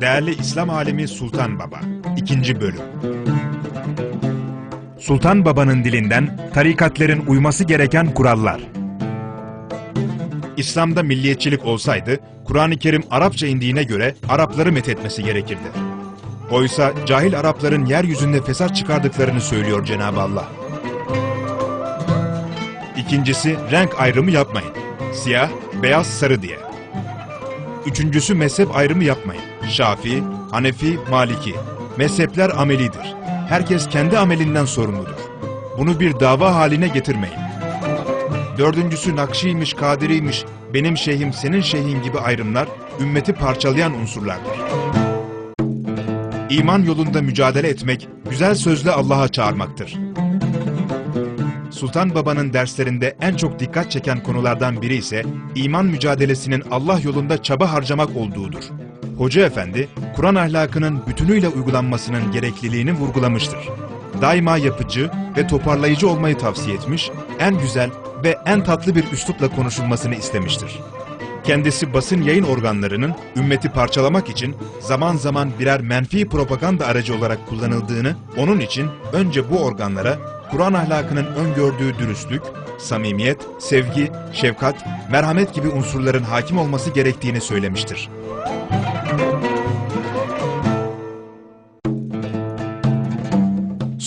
Değerli İslam alemi Sultan Baba 2. Bölüm Sultan Baba'nın dilinden tarikatlerin uyması gereken kurallar. İslam'da milliyetçilik olsaydı, Kur'an-ı Kerim Arapça indiğine göre Arapları methetmesi gerekirdi. Oysa cahil Arapların yeryüzünde fesat çıkardıklarını söylüyor Cenab-ı Allah. İkincisi, renk ayrımı yapmayın. Siyah, beyaz, sarı diye. Üçüncüsü mezhep ayrımı yapmayın. Şafii, Hanefi, Maliki. Mezhepler amelidir. Herkes kendi amelinden sorumludur. Bunu bir dava haline getirmeyin. Dördüncüsü Nakşiymiş, Kadiriymiş, benim şeyhim senin şeyhin gibi ayrımlar ümmeti parçalayan unsurlardır. İman yolunda mücadele etmek, güzel sözle Allah'a çağırmaktır. Sultan Baba'nın derslerinde en çok dikkat çeken konulardan biri ise iman mücadelesinin Allah yolunda çaba harcamak olduğudur. Hoca Efendi, Kur'an ahlakının bütünüyle uygulanmasının gerekliliğini vurgulamıştır. Daima yapıcı ve toparlayıcı olmayı tavsiye etmiş, en güzel ve en tatlı bir üslupla konuşulmasını istemiştir. Kendisi basın yayın organlarının ümmeti parçalamak için zaman zaman birer menfi propaganda aracı olarak kullanıldığını, onun için önce bu organlara Kur'an ahlakının öngördüğü dürüstlük, samimiyet, sevgi, şefkat, merhamet gibi unsurların hakim olması gerektiğini söylemiştir.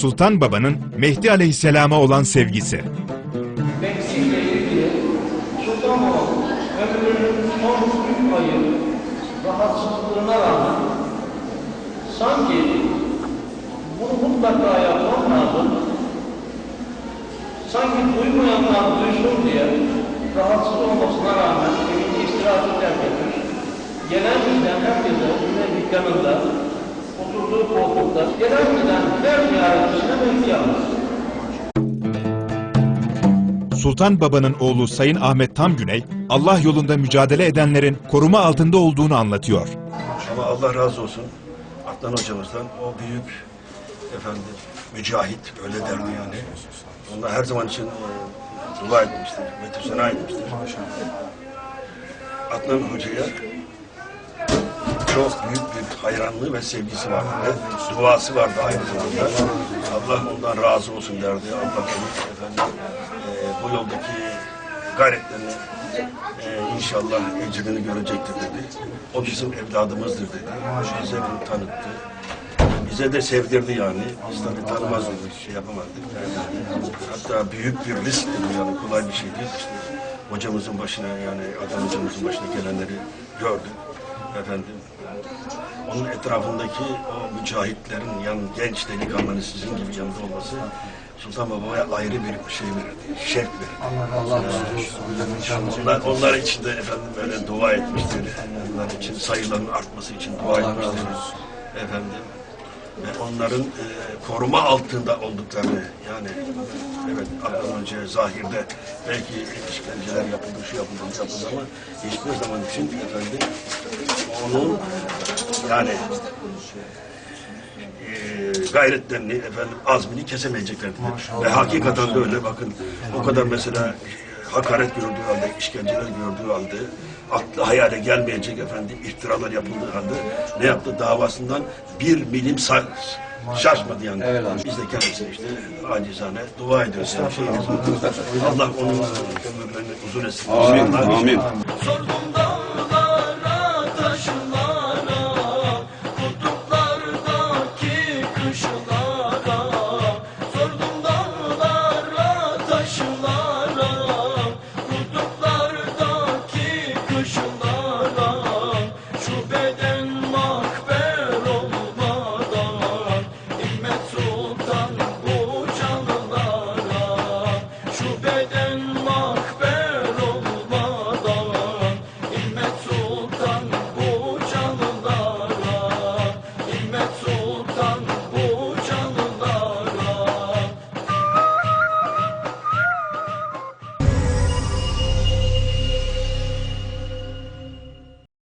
Sultan Baba'nın Mehdi Aleyhisselam'a olan sevgisi. Sanki bunu mutlaka yapmam lazım, sanki duymayanlar duysun diye rahatsız olmasına rağmen evinde istirahati terk etmiş. Gelen giden herkese yine dükkanında, oturduğu koltukta, gelen Sultan Baba'nın oğlu Sayın Ahmet Tamgüney, Allah yolunda mücadele edenlerin koruma altında olduğunu anlatıyor. Ama Allah razı olsun Adnan hocamızdan o büyük efendim mücahit öyle derdi yani. Onlar her zaman için e, dua etmiştir, metüsena etmiştir. Adnan hocaya çok büyük bir hayranlığı ve sevgisi vardı ve duası vardı aynı zamanda. Allah ondan razı olsun derdi. Allah efendim yoldaki gayretlerini e, inşallah ecrini görecektir dedi. O bizim evladımızdır dedi. Bize bunu tanıttı. Bize de sevdirdi yani. Biz tabii tanımazdık, şey yapamazdık. Hatta büyük bir riskti bu yani kolay bir şey değil. İşte hocamızın başına yani adam hocamızın başına gelenleri gördük. Efendim onun etrafındaki o mücahitlerin yan genç delikanlıların sizin gibi yanında olması Sultan Baba'ya ayrı bir şey verirdi, şevk verirdi. Allah Onlar, onlar için de efendim böyle dua etmiştir. Onlar için sayıların artması için dua etmiştir. Efendim ve onların e, koruma altında olduklarını yani evet Adnan önce zahirde belki işkenceler yapıldı, şu yapıldı, bu yapıldı ama hiçbir zaman için efendim onun yani e, gayretlerini efendim azmini kesemeyeceklerdi. Ve hakikaten de öyle bakın o kadar mesela hakaret gördüğü halde, işkenceler gördüğü halde aklı hayale gelmeyecek efendim iftiralar yapıldığı halde ne yaptı davasından bir milim sa- şaşmadı yani. Biz de kendisine işte acizane dua ediyoruz. Yani şeyimiz. Allah onun ömürlerini uzun etsin. Amin. Amin. Da